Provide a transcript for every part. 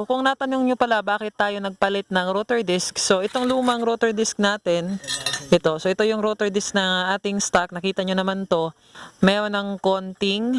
Kung natanong nyo pala bakit tayo nagpalit ng rotor disc, so itong lumang rotor disc natin, ito, so ito yung rotor disc na ating stock, nakita nyo naman to, mayroon ng konting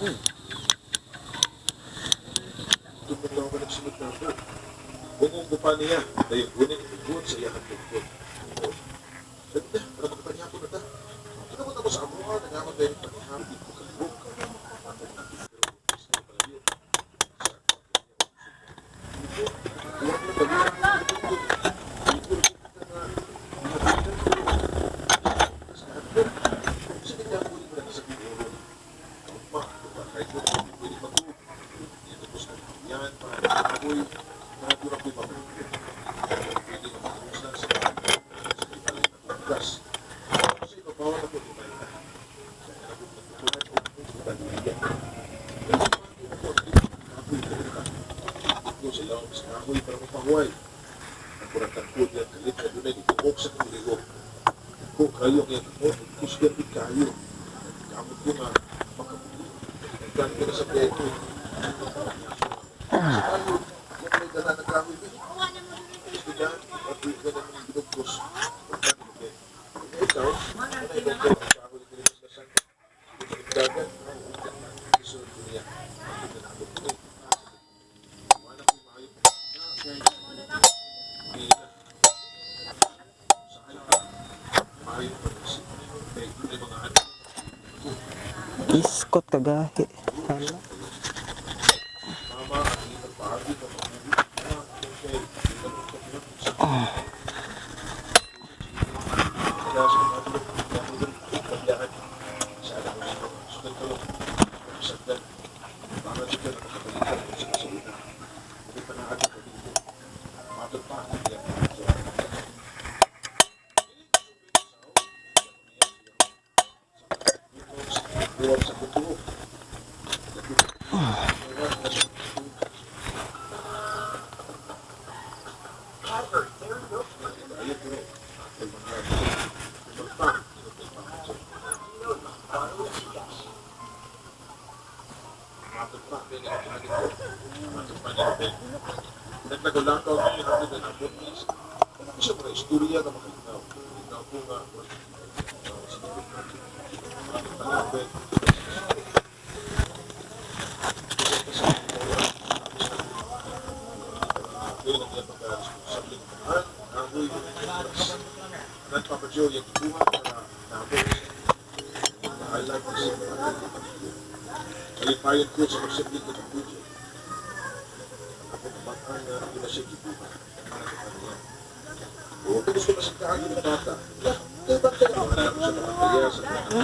Tungkol lang ako nagsunod na ako. Bungong ko pa niya. Dahil kunin ibon sa iyang tungkol. Sabi na, ko na ta. Kinabot ako sa amuha, nangamag dahil panihapit ko kalibok. Yan, mga apoy, mga iskot kagahi. Hala. Mama, ang hirap paagi ka mabuti. Ah, okay. Hindi ka nung kapilap sa Kaya sa mga tulog, natulog, paglahan. Sa alam mo nito, sugat ka lang. Pagkasagdan. Baka di ka nakakabalikan kung sa kasalunan. Hindi pa natin pagdito. Matod pa ang iyan. Buwag sa kutuo. Nagnagalakaw ko yung ako na nabot is isa mo na istorya na makalinaw. Malinaw ko nga. Amoy yung ibuha para nabot. Na-highlight ko sa mga Kalipayan ko sa pagsabing ko ng puso. Ako kumakang na yun na siya ibuha. O, kung gusto na sa kaagi ng bata, kaya ba't kaya ako anak sa mga kaya sa mga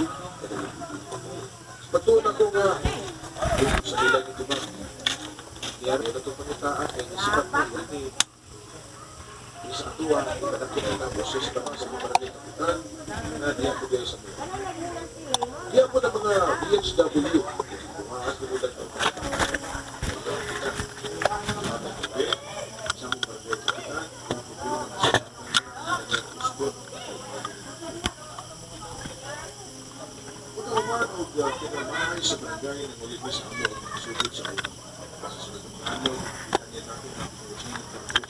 Patuon ako nga, sa ilang ito ba, Niyari na itong pangitaan kay nasipat mo ini sa atua, kadakit na na boses pa sa mga kapitan na diyan ko mga. Po na mga DHW, mga asulutan ng mga sa barangay ng ulit sa amon, sugod sa amon. Sa sunod ng ano, kanya natin ang ng po.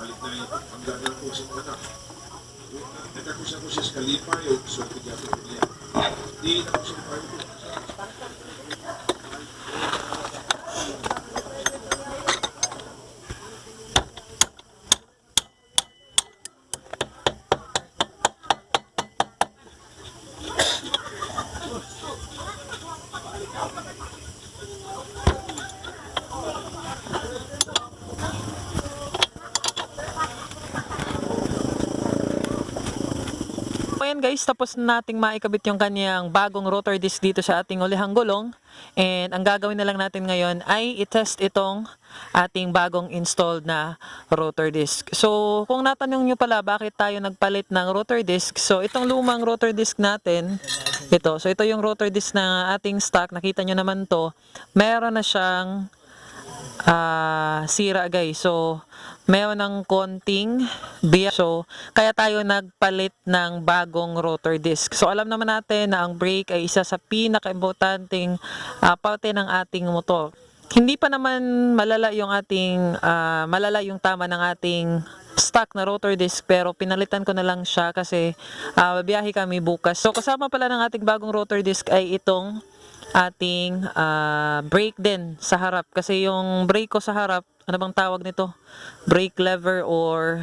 Balik na yung panggagal po sa mga anak. Nagkakusa ko siya sa ko ko ko. Ayan guys, tapos na nating maikabit yung kanyang bagong rotor disc dito sa ating ulihang gulong. And ang gagawin na lang natin ngayon ay i-test itong ating bagong installed na rotor disc. So, kung natanong nyo pala bakit tayo nagpalit ng rotor disc, so itong lumang rotor disc natin, ito, so ito yung rotor disc na ating stock, nakita nyo naman to, meron na siyang ah sira guys. So, meron ng konting biya. So, kaya tayo nagpalit ng bagong rotor disc. So, alam naman natin na ang brake ay isa sa pinaka-importanting ah, parte ng ating motor. Hindi pa naman malala yung ating ah, malala yung tama ng ating stock na rotor disc pero pinalitan ko na lang siya kasi ah, babiyahe kami bukas. So kasama pala ng ating bagong rotor disc ay itong ating ah, brake din sa harap. Kasi yung brake ko sa harap ano bang tawag nito? Brake lever or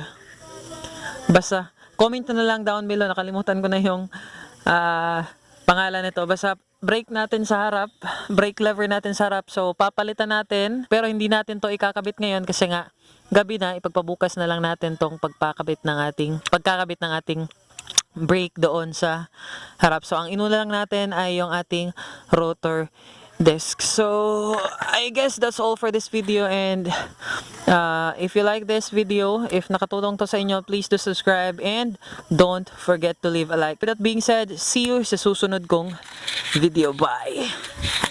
basta comment na lang down below. Nakalimutan ko na yung ah, pangalan nito. Basta brake natin sa harap brake lever natin sa harap. So papalitan natin. Pero hindi natin to ikakabit ngayon kasi nga gabi na. Ipagpabukas na lang natin tong pagpakabit ng ating pagkakabit ng ating brake doon sa harap. So, ang inuna lang natin ay yung ating rotor disc. So, I guess that's all for this video and uh, if you like this video, if nakatulong to sa inyo, please do subscribe and don't forget to leave a like. With that being said, see you sa susunod kong video. Bye!